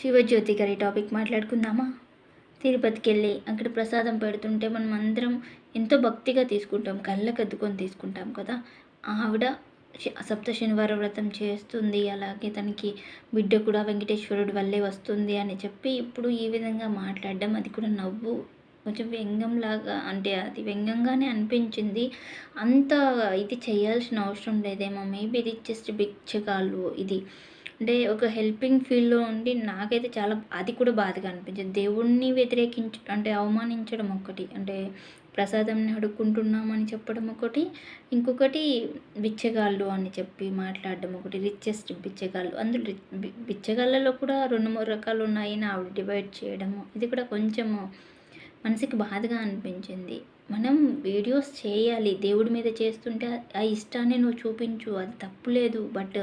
శివజ్యోతి గారి టాపిక్ మాట్లాడుకుందామా? తిరుపతికి వెళ్ళి అక్కడ ప్రసాదం పెడుతుంటే మనం అందరం ఎంతో భక్తిగా తీసుకుంటాం కళ్ళకద్దుకొని తీసుకుంటాం కదా. ఆవిడ సప్త శనివారం వ్రతం చేస్తుంది అలాగే తనకి బిడ్డ కూడా వెంకటేశ్వరుడు వల్లే వస్తుంది అని చెప్పి ఇప్పుడు ఈ విధంగా మాట్లాడడం అది కూడా నవ్వు కొంచెం వ్యంగంలాగా అంటే అది వ్యంగ్యంగానే అనిపించింది. అంత ఇది చేయాల్సిన అవసరం లేదేమో మేబీ ఇది జస్ట్ బిచ్చగాళ్ళు ఇది. అంటే ఒక హెల్పింగ్ ఫీల్డ్లో ఉండి నాకైతే చాలా అది కూడా బాధగా అనిపించింది. దేవుణ్ణి వ్యతిరేకించ అంటే అవమానించడం ఒకటి అంటే ప్రసాదంని అడుక్కుంటున్నామని చెప్పడం ఒకటి ఇంకొకటి బిచ్చగాళ్ళు అని చెప్పి మాట్లాడడం ఒకటి రిచెస్ట్ బిచ్చగాళ్ళు. అందులో బిచ్చగాళ్ళలో కూడా రెండు మూడు రకాలు ఉన్నాయని ఆవిడ డివైడ్ చేయడము ఇది కూడా కొంచెము మనసుకి బాధగా అనిపించింది. మనం వీడియోస్ చేయాలి దేవుడి మీద చేస్తుంటే ఆ ఇష్టాన్ని నువ్వు చూపించు అది తప్పులేదు బట్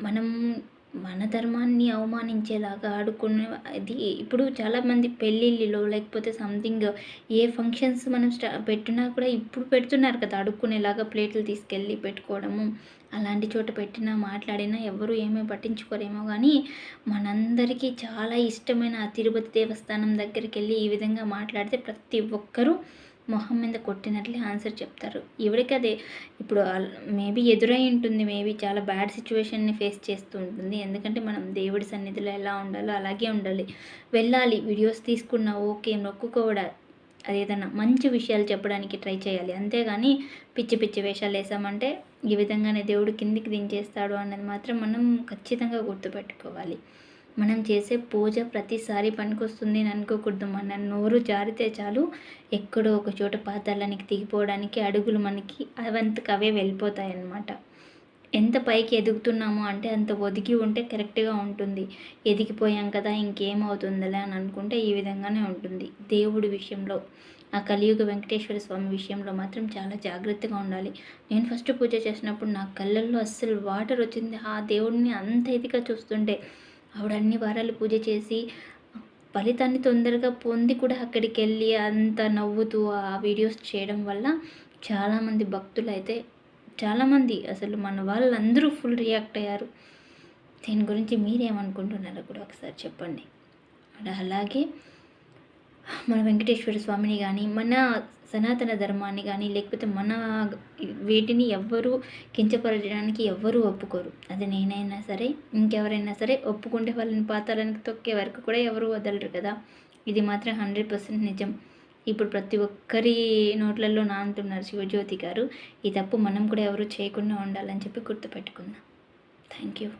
మనం మన ధర్మాన్ని అవమానించేలాగా ఆడుకునే అది ఇప్పుడు చాలామంది పెళ్ళిళ్ళలో లేకపోతే సంథింగ్ ఏ ఫంక్షన్స్ మనం స్టా పెట్టినా కూడా ఇప్పుడు పెడుతున్నారు కదా అడుక్కునేలాగా ప్లేట్లు తీసుకెళ్ళి పెట్టుకోవడము. అలాంటి చోట పెట్టినా మాట్లాడినా ఎవరు ఏమీ పట్టించుకోరేమో కానీ మనందరికీ చాలా ఇష్టమైన ఆ తిరుపతి దేవస్థానం దగ్గరికి వెళ్ళి ఈ విధంగా మాట్లాడితే ప్రతి ఒక్కరూ మొహం మీద కొట్టినట్లే ఆన్సర్ చెప్తారు. ఎవరికి అదే ఇప్పుడు మేబీ ఎదురై ఉంటుంది మేబీ చాలా బ్యాడ్ సిచ్యువేషన్ని ఫేస్ చేస్తూ ఉంటుంది. ఎందుకంటే మనం దేవుడి సన్నిధిలో ఎలా ఉండాలో అలాగే ఉండాలి. వెళ్ళాలి వీడియోస్ తీసుకున్నా ఓకే మొక్కుకోవడా? అదేదన్నా మంచి విషయాలు చెప్పడానికి ట్రై చేయాలి. అంతేగాని పిచ్చి పిచ్చి వేషాలు వేసామంటే ఈ విధంగానే దేవుడు కిందికి దించేస్తాడు అన్నది మాత్రం మనం ఖచ్చితంగా గుర్తుపెట్టుకోవాలి. మనం చేసే పూజ ప్రతిసారి పనికొస్తుంది అని అనుకోకూడదు. మన నోరు జారితే చాలు. ఎక్కడో ఒక చోట పాతాలనికి దిగిపోవడానికి అడుగులు మనకి అవంతకు అవే వెళ్ళిపోతాయి అన్నమాట ఎంత పైకి ఎదుగుతున్నామో అంటే అంత ఒదిగి ఉంటే కరెక్ట్గా ఉంటుంది. ఎదిగిపోయాం కదా ఇంకేమవుతుందిలే అని అనుకుంటే ఈ విధంగానే ఉంటుంది. దేవుడి విషయంలో ఆ కలియుగ వెంకటేశ్వర స్వామి విషయంలో మాత్రం చాలా జాగ్రత్తగా ఉండాలి. నేను ఫస్ట్ పూజ చేసినప్పుడు నా కళ్ళల్లో అస్సలు వాటర్ వచ్చింది. ఆ దేవుడిని అంత ఇదిగా చూస్తుంటే ఆవిడ అన్ని వారాలు పూజ చేసి ఫలితాన్ని తొందరగా పొంది కూడా అక్కడికి వెళ్ళి అంత నవ్వుతూ ఆ వీడియోస్ చేయడం వల్ల చాలామంది భక్తులు అయితే చాలామంది అసలు మన వాళ్ళందరూ ఫుల్ రియాక్ట్ అయ్యారు. దీని గురించి మీరేమనుకుంటున్నారో కూడా ఒకసారి చెప్పండి. అలా అలాగే మన వెంకటేశ్వర స్వామిని కానీ మన సనాతన ధర్మాన్ని కానీ లేకపోతే మన వీటిని ఎవ్వరూ కించపరచడానికి ఎవ్వరూ ఒప్పుకోరు. అది నేనైనా సరే ఇంకెవరైనా సరే ఒప్పుకుంటే వాళ్ళని పాతాలని తొక్కే వరకు కూడా ఎవరు వదలరు కదా. ఇది మాత్రం హండ్రెడ్ పర్సెంట్ నిజం. ఇప్పుడు ప్రతి ఒక్కరి నోట్లలో నానుతున్నారు శివజ్యోతి గారు. ఈ తప్పు మనం కూడా ఎవరు చేయకుండా ఉండాలని చెప్పి గుర్తుపెట్టుకుందాం థ్యాంక్ యూ